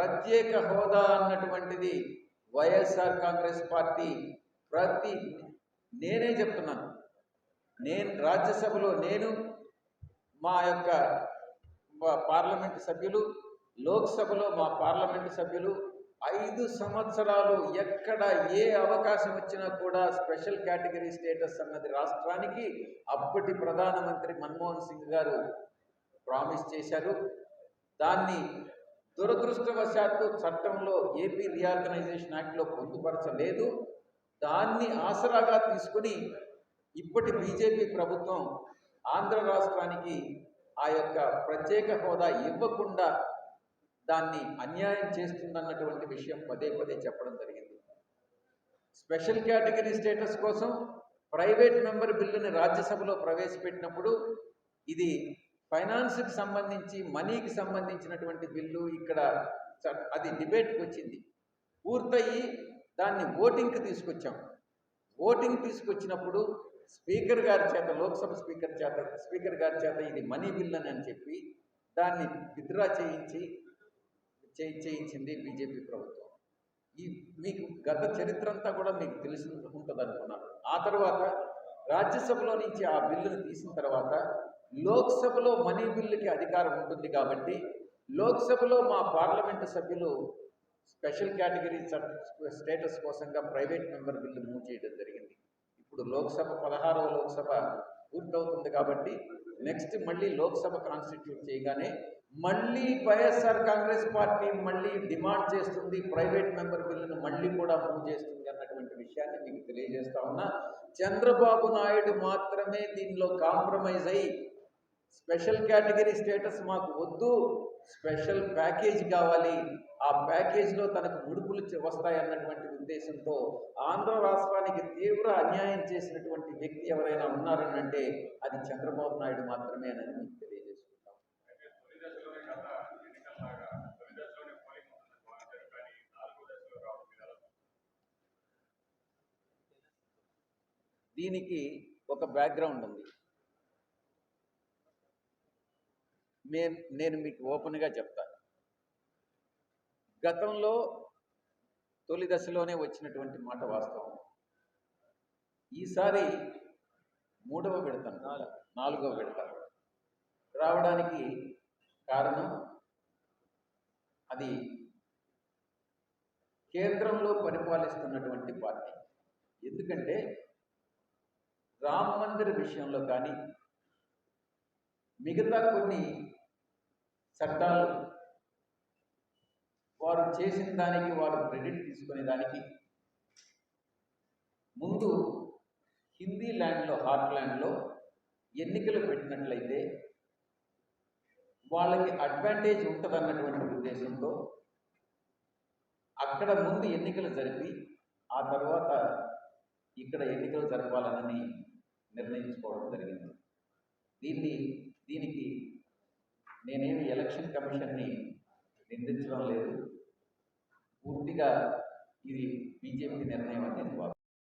ప్రత్యేక హోదా అన్నటువంటిది వైఎస్ఆర్ కాంగ్రెస్ పార్టీ ప్రతి నేనే చెప్తున్నాను. నేను రాజ్యసభలో నేను మా యొక్క పార్లమెంటు సభ్యులు లోక్సభలో మా పార్లమెంటు సభ్యులు ఐదు సంవత్సరాలు ఎక్కడ ఏ అవకాశం వచ్చినా కూడా స్పెషల్ కేటగిరీ స్టేటస్ అన్నది రాష్ట్రానికి అప్పటి ప్రధానమంత్రి మన్మోహన్ సింగ్ గారు ప్రామిస్ చేశారు. దాన్ని దురదృష్టవశాత్తు చట్టంలో ఏపీ రీఆర్గనైజేషన్ యాక్ట్లో పొందుపరచలేదు. దాన్ని ఆసరాగా తీసుకుని ఇప్పటి బీజేపీ ప్రభుత్వం ఆంధ్ర రాష్ట్రానికి ఆ యొక్క ప్రత్యేక హోదా ఇవ్వకుండా దాన్ని అన్యాయం చేస్తుందన్నటువంటి విషయం పదే పదే చెప్పడం జరిగింది. స్పెషల్ కేటగిరీ స్టేటస్ కోసం ప్రైవేట్ మెంబర్ బిల్లుని రాజ్యసభలో ప్రవేశపెట్టినప్పుడు ఇది ఫైనాన్స్కి సంబంధించి మనీకి సంబంధించినటువంటి బిల్లు ఇక్కడ చ- అది డిబేట్కి వచ్చింది. పూర్తయి దాన్ని ఓటింగ్కి తీసుకొచ్చాం. ఓటింగ్ తీసుకొచ్చినప్పుడు స్పీకర్ గారి చేత లోక్సభ స్పీకర్ చేత స్పీకర్ గారి చేత ఇది మనీ బిల్ అని అని చెప్పి దాన్ని విత్డ్రా చేయించి చేయి చేయించింది బీజేపీ ప్రభుత్వం. ఈ మీకు గత చరిత్ర అంతా కూడా మీకు తెలిసి ఉంటుంది అనుకున్నాను ఆ తర్వాత రాజ్యసభలో నుంచి ఆ బిల్లును తీసిన తర్వాత లోక్సభలో మనీ బిల్లుకి అధికారం ఉంటుంది కాబట్టి లోక్సభలో మా పార్లమెంటు సభ్యులు స్పెషల్ కేటగిరీ స్టేటస్ కోసంగా ప్రైవేట్ మెంబర్ బిల్లు మూవ్ చేయడం జరిగింది. ఇప్పుడు లోక్సభ పదహారవ లోక్సభ పూర్తవుతుంది కాబట్టి నెక్స్ట్ మళ్ళీ లోక్సభ కాన్స్టిట్యూట్ చేయగానే మళ్ళీ వైఎస్ఆర్ కాంగ్రెస్ పార్టీ మళ్ళీ డిమాండ్ చేస్తుంది ప్రైవేట్ మెంబర్ బిల్లును మళ్ళీ కూడా మూవ్ చేస్తుంది అన్నటువంటి విషయాన్ని మీకు తెలియజేస్తా ఉన్నా. చంద్రబాబు నాయుడు మాత్రమే దీనిలో కాంప్రమైజ్ అయ్యి స్పెషల్ కేటగిరీ స్టేటస్ మాకు వద్దు స్పెషల్ ప్యాకేజ్ కావాలి. ఆ ప్యాకేజ్లో తనకు ముడుపులు వస్తాయన్నటువంటి ఉద్దేశంతో ఆంధ్ర రాష్ట్రానికి తీవ్ర అన్యాయం చేసినటువంటి వ్యక్తి ఎవరైనా ఉన్నారని అంటే అది చంద్రబాబు నాయుడు మాత్రమే అని మీకు తెలియజేసుకుంటాం దీనికి ఒక బ్యాక్గ్రౌండ్ ఉంది ఎన్నికల్లాగా తొలి దశలోనే పోలింగ్ ఉంటుందని భావించారు కానీ నాలుగో దశలో రావడం మీద ఎలా చూస్తారు? దీనికి ఒక బ్యాక్గ్రౌండ్ ఉంది నేను నేను మీకు ఓపెన్గా చెప్తాను గతంలో తొలి దశలోనే వచ్చినటువంటి మాట వాస్తవం. ఈసారి మూడవ విడత నాలుగవ విడత రావడానికి కారణం అది కేంద్రంలో పరిపాలిస్తున్నటువంటి పార్టీ. ఎందుకంటే రామ మందిర విషయంలో కానీ మిగతా కొన్ని చట్టాలు. వారు చేసిన దానికి వారు క్రెడిట్ తీసుకునే దానికి. ముందు హిందీ ల్యాండ్లో హార్ట్ ల్యాండ్లో ఎన్నికలు పెట్టినట్లయితే వాళ్ళకి అడ్వాంటేజ్ ఉంటుందన్నటువంటి ఉద్దేశంతో అక్కడ ముందు ఎన్నికలు జరిపి ఆ తర్వాత ఇక్కడ ఎన్నికలు జరపాలని నిర్ణయించుకోవడం జరిగింది. దీన్ని దీనికి నేనేమి ఎలక్షన్ కమిషన్ని నిందించడం లేదు. పూర్తిగా ఇది బీజేపీ నిర్ణయం అని నేను